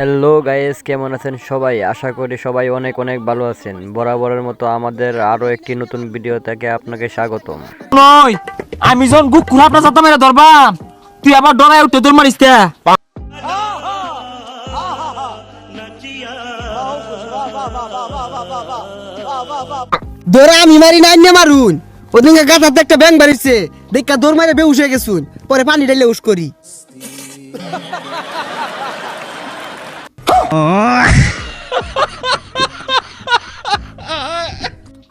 Hello guys কেমন আছেন সবাই? আশা করি সবাই অনেক অনেক ভালো আছেন। বরাবরের মতো আমাদের আরও একটি নতুন ভিডিও থেকে আপনাকে স্বাগতম। নয় আমি যখন গুক আপনার সাথে মেরে ধরবাম তুই আবার ডরায় উঠে দৌড় মারিস দৌড়া আমি মারি না মারুন। ওদিনকে গাছাতে একটা ব্যাং বাড়িছে দেখা দৌড় মারে বেউস হয়ে গেছুন। পরে পানি ঢেলে উস করি।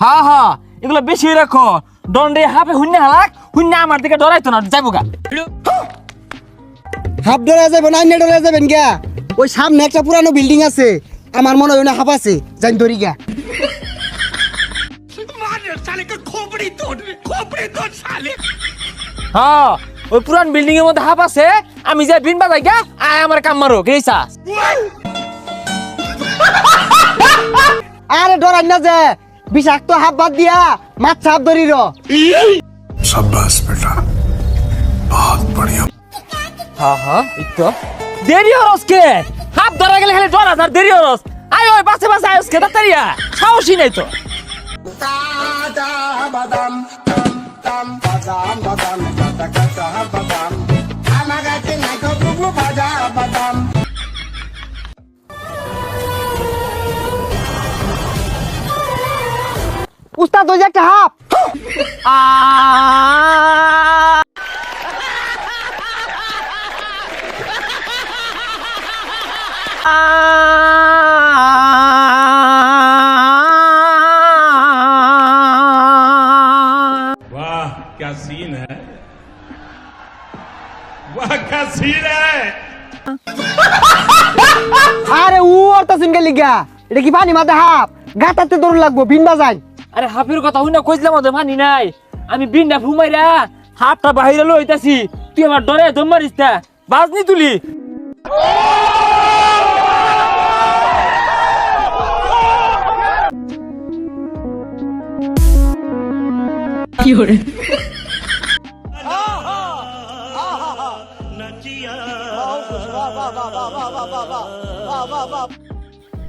হা হা এগুলো বেশি রাখো। দণ্ডে হাফে শূন্য হালাক শূন্য আমার দিকে ডরাইতো না যাইবো গা। হাফ ডরে যাবেন আইনে ডরে যাবেন গা ওই সামনে একটা পুরানো বিল্ডিং আছে আমার মনে হয় না হাফ আছে জানি ধরি গা হ্যাঁ ওই পুরান বিল্ডিং এর মধ্যে হাফ আছে আমি যে বিন বাজাই গা আয় আমার কাম মারো চাস আরে ডরাই না যে বিষাক্ত হাত বাদ দিয়া মাছ ছাপ ধরি র। বেটা বহুত বড়িয়া। হা হা ইতো দেরি কে হাত ধরা গেলে খালি ডরা আর দেরি হরস আয় ওই বাসে বাসে আয়স কে তাড়াতাড়িয়া নাই তো। বাদাম বাদাম বাদাম বাদাম নাই তো বাদাম। উস্তাদ ওই যে একটা হাফ আ वाह क्या सीन है वाह क्या सीन है আরে উ অর্থ সিনকে লিগা এটা কি পানি মাথা হাফ গাতাতে দৌড় লাগবো বিন বাজাই আরে হাফির কথা হই না কইছিলাম ওদের মানি নাই আমি বিনটা ফুমাইরা হাতটা বাহিরে লইতাছি তুই আমার ডরে দম মারিস তা বাজনি তুলি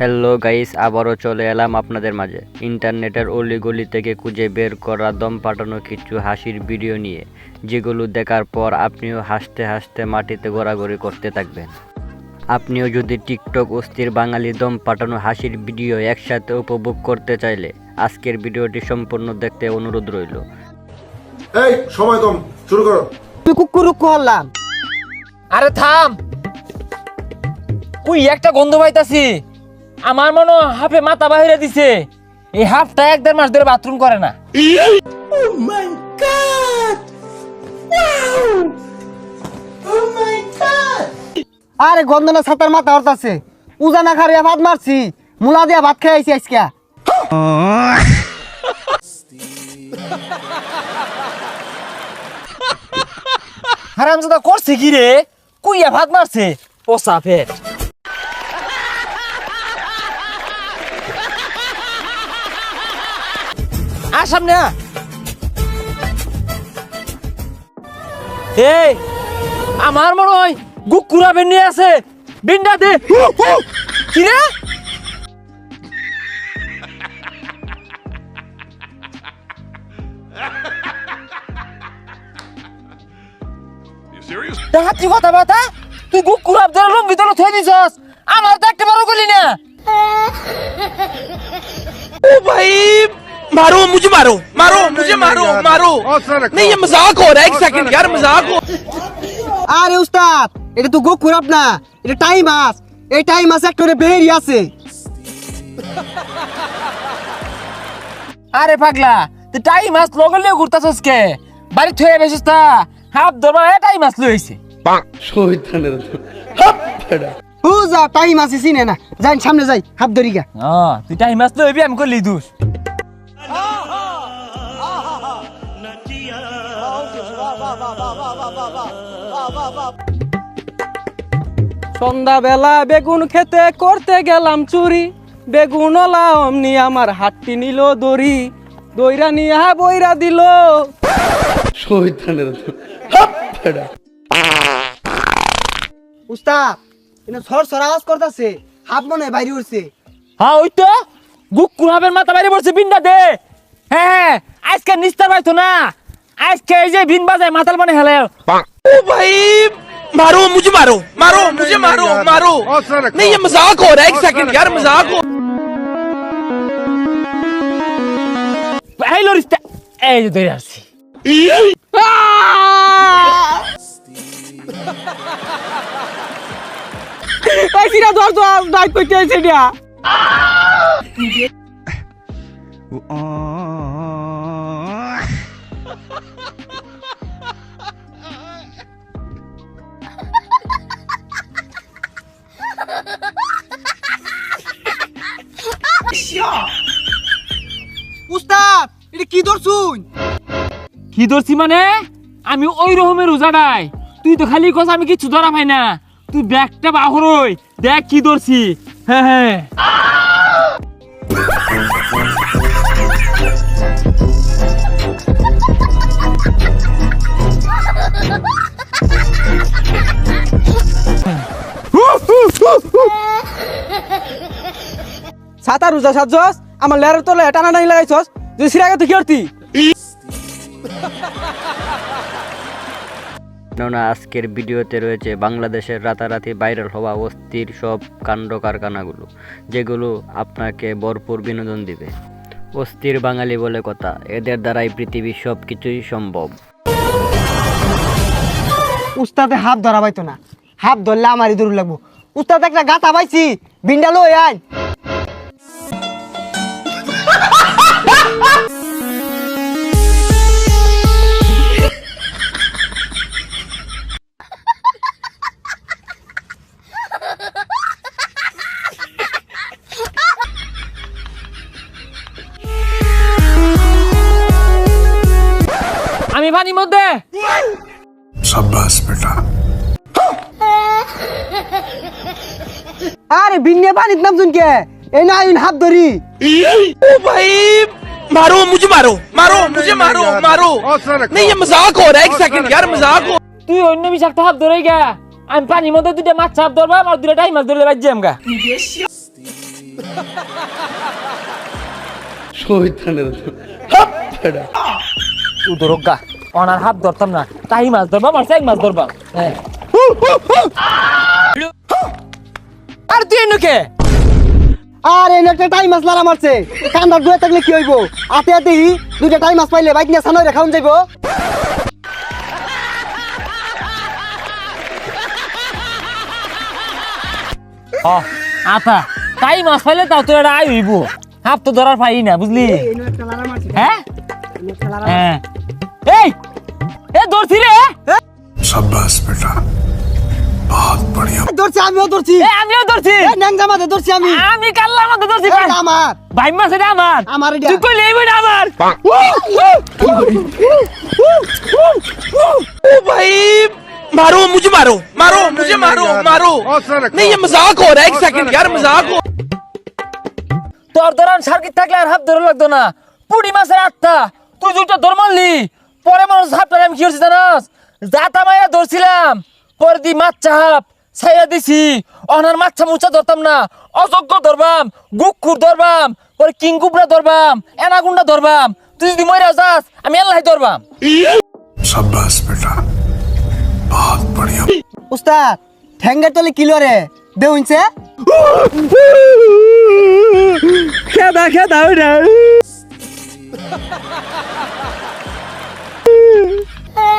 হ্যালো গাইস আবারও চলে এলাম আপনাদের মাঝে। ইন্টারনেটের অলিগলি থেকে খুঁজে বের করা দম পাঠানো কিছু হাসির ভিডিও নিয়ে যেগুলো দেখার পর আপনিও হাসতে হাসতে মাটিতে ঘোরাঘুরি করতে থাকবেন। আপনিও যদি টিকটক অস্থির বাঙালি দম পাঠানো হাসির ভিডিও একসাথে উপভোগ করতে চাইলে আজকের ভিডিওটি সম্পূর্ণ দেখতে অনুরোধ রইল। এই সময় কম শুরু করো। তুই কুকুর রুক্কু হল্লাম আরে থাম! কুই একটা গন্ধ পাইতাছি। আমার মনে হাফে মাথা বাহিরে দিছে। এই হাফটা এক দেড় মাস ধরে বাথরুম করে না। আরে গন্ধনা ছাতার মাথা হরতাছে। উজানা খারিয়া ভাত মারছি। মুলা দিয়া ভাত খেয়ে আইছি আজকে। হারামজাদা করছে কি রে? কুইয়া ভাত মারছে। পোসা ফেট সামনে এই আমার মনে হয় গুকুরা বেনি আছে। বিন্ডা দে। কথা বাতা তুই আমার তো একেবারে গলি না। ভাই मारो मुझे मारो मारो मुझे मारो मारो नहीं ये मजाक हो रहा है एक सेकंड यार मजाक हो আরে উস্তাদ এটা তো গো খুরাপ না এটা টাইম মাছ এই টাইম মাছ একটা বেরি আছে আরে পাগলা তুই টাই মাছ লগলে ঘুরতাছস কে বাড়ি থয়ে বেসিস তা হাফ ধরবা এ টাই মাছ লইছে ও যা টাইম আছে চিনে না যাই সামনে যাই হাত ধরি গা ও তুই টাই মাছ লইবি আমি করলি দুস সন্ধ্যাবেলা বেগুন খেতে করতে গেলাম চুরি। বেগুন অমনি আমার হাতটি নিল দড়ি। দইরা নিয়া বইরা দিল। উস্তাদ এটা সর সর আওয়াজ করতেছে। হাফ মনে হয় বাইরে উঠছে। হ্যাঁ ওই তো। মাথা বাইরে পড়ছে বিনটা দে। হ্যাঁ হ্যাঁ আজকে নিস্তার পাইতো না। আজকে এই যে বিন বাজায় মাতাল মানে হেলে ओ भाई मारो मुझे मारो मारो मुझे मारो मारो नहीं ये मजाक हो रहा है एक सेकंड यार मजाक हो এই লরিসটা এই যে ধরে আসছি এই সিরা ধর তো ডাইট করতে আইছে এটা উস্তাদ এটা কি ধরছুন? কি ধরছি মানে? আমি ওই রকমের নাই। তুই তো খালি কস আমি কিছু ধরা পাই না। তুই ব্যাগটা বাহরই। দেখ কি ধরছি। হ্যাঁ হ্যাঁ। সাতা রুজা সাজস আমার লেয়ারের তলে টানা টানি লাগাইছস? তুই সিরাগে তুই কি কেননা আজকের ভিডিওতে রয়েছে বাংলাদেশের রাতারাতি ভাইরাল হওয়া অস্থির সব কাণ্ড কারখানাগুলো যেগুলো আপনাকে ভরপুর বিনোদন দিবে। অস্থির বাঙালি বলে কথা এদের দ্বারাই পৃথিবীর সব কিছুই সম্ভব। উস্তাদে হাফ ধরা পাইতো না। হাফ ধরলে আমারই দূর লাগবো। উস্তাদ একটা গাতা পাইছি বিন্ডা লই আয়। আমি পানির মধ্যে সাব্বাস বেটা আরে বিন্যা পানির নাম শুনকে এ না হাত ধরি ও ভাই मारो मुझे मारो मारो मुझे मारो मारो नहीं ये मजाक हो रहा है एक सेकंड यार मजाक हो তুই অন্য বিষাক্ত হাত ধরে গা আমি পানির মধ্যে দুটা মাছ চাপ ধরবাম আর দুটা টাইম মাছ ধরলে বাজ্যাম গা উদরক গা অনার হাত ধরতাম না তাই মাছ ধরবাম আর চাই মাছ ধরবাম হ্যাঁ আর তুই এনুকে আর এনে একটা টাইম মাছ লারা মারছে। কান্দার দুয়ে থাকলে কি হইব? আতে আতেই দুইটা টাইম মাছ পাইলে বাইক নিয়ে সানোই রেখাউন যাইব। আতা টাই মাছ পাইলে তাও তোর আই হইব। হাফ তো ধরার পাই না বুঝলি? হ্যাঁ? হ্যাঁ। এই এ ধরছি রে। সাব্বাস বেটা। बहुत बढ़िया ধরছি আমিও ধরছি এ আমিও ধরছি এই ন্যাংজা মাঝে ধরছি আমি আমি কাল্লার মধ্যে ধরছি এটা আমার ভাই মাছ এটা আমার আমার এটা। তুই কইলে এই বইটা আমার ओ भाई मारो मुझे मारो मारो मुझे मारो मारो नहीं ये मजाक हो रहा है एक सेकंड यार मजाक हो তোর ধরান সার্কিট থাকলে আর হাত ধরে লাগতো না পুড়ি মাছের আত্মা তুই দুইটা ধর মারলি পরে মানুষ হাতটা আমি কি করছি জানাস জাতা মাইয়া ধরছিলাম পরে দি মাছ হাপ ছাইয়া দিছি। অনার মাছা মুছা ধরতাম না। অযোগ্য ধরবাম গুকুর ধরবাম পরে কিংকুবরা ধরবাম এনাগুন্ডা ধরবাম। তুই যদি মরে যাস আমি আল্লাহ ধরবাম। সাব্বাস বেটা। বহুত বড়িয়া। উস্তাদ ঠ্যাঙ্গার তলে কিলো রে দেউনছে খেদা খেদা ওটা Ha!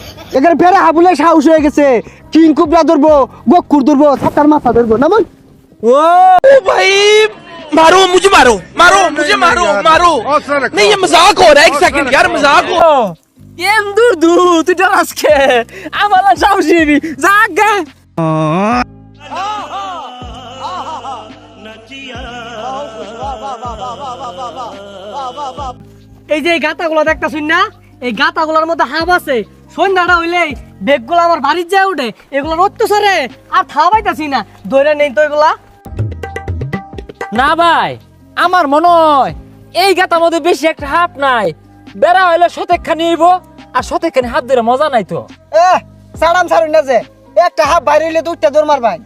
এখানে ফেরা হাবুলে সাহস হয়ে গেছে কিং কুবরা ধরবো গকুর ধরবো ছাতার মাথা ধরবো না মন ओ भाई मारो मुझे मारो मारो मुझे मारो मारो नहीं ये मजाक हो रहा है एक सेकंड यार मजाक हो এম দূর দূ তুই ডরাসকে আমার লাগ সাহসী জাগা এই যে এই গাতাগুলো দেখতাছুন না এই গাতাগুলোর মধ্যে হাব আছে। সন্ধ্যাটা হইলেই বেগগুলো আমার বাড়ির যায় উঠে এগুলোর অত্যাচারে আর খাওয়া পাইতাছি না ধরে নেই তো এগুলা। না ভাই আমার মনে হয় এই গাতার মধ্যে বেশি একটা হাফ নাই। বেড়া হইলে সতেক খানি হইব আর সতেক খানি হাত ধরে মজা নাই তো। এ সাড়াম সারুন না যে একটা হাফ বাইরে হইলে দুইটা দৌড় মারবাই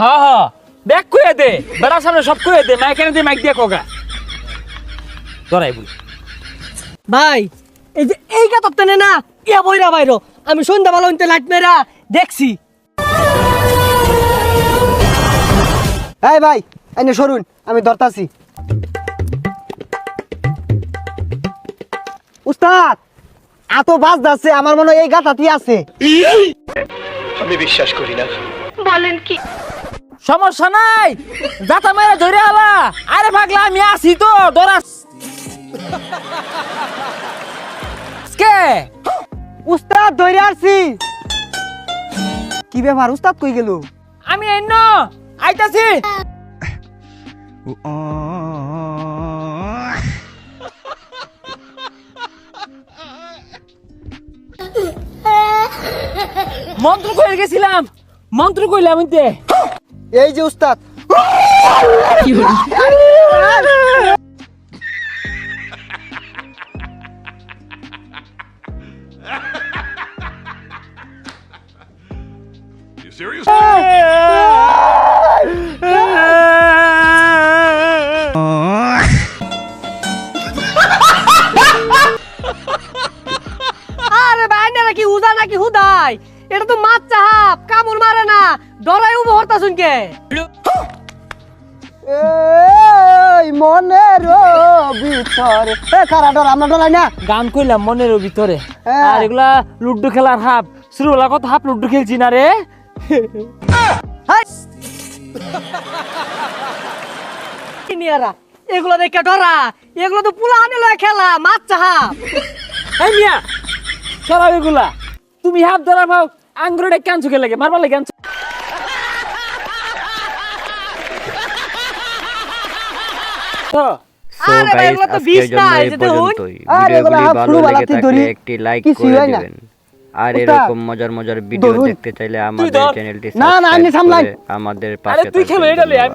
হ্যাঁ হ্যাঁ ব্যাগ কুয়ে দে। বেড়ার সামনে সব কুয়ে দে। মাইক এনে দে মাইক দিয়ে কোগা। ধরাই বলি ভাই এই যে এই গাতার টেনে না ইয়া বইরা বাইরো। আমি সন্ধ্যাবেলা হইতে লাইট মেরা দেখছি। এই ভাই এনে সরুন আমি ধরতাছি। উস্তাদ এত বাস যাচ্ছে আমার মনে হয় এই গাতাতি আছে। সমস্যা নাই। যাতা মারা ধরে আলা। আরে পাগলা আমি আছি তো ধরাস কে? উস্তাদ ধরে আসছি কি ব্যাপার উস্তাদ কই গেল? আমি এন্ন আইতাছি। মন্ত্র কইলে গেছিলাম। মন্ত্র কইলাম ইতে এই যে উস্তাদ। You serious? আরে ভাই নাকি হুদা নাকি হুদাই? এটা তো মাছ চাহাপ কামড় মারে না। ডরাই উবো হরতা শুনকে। এই মনের ভিতরে। এ কারা ডর আমরা ডরাই না। গান কইলাম মনের ভিতরে। আর এগুলা লুড্ডু খেলার হাফ। শুরু হলা কত হাফ লুড্ডু খেলছি না রে? নিয়ারা? এগুলো দেখে ডরা। এগুলো তো পুলা আনে লয় খেলা মাছ চাহাপ এই মিয়া সরাও এগুলা। তুমি হাফ ধরা ভাও আঙ্গুরে ক্যান্সু খেলে লাগে? মারবার লাগে তো? সো আরে ভাই, গাইস এগুলো তো বিষ না, এই এই যে পর্যন্তই। আর ভিডিওগুলি ভালো লেগে থাকলে একটি লাইক কিছুই করে দিবেন। আর এরকম মজার মজার ভিডিও দেখতে চাইলে আমাদের চ্যানেলটি সাবস্ক্রাইব করে আমাদের পাশে থাকবেন।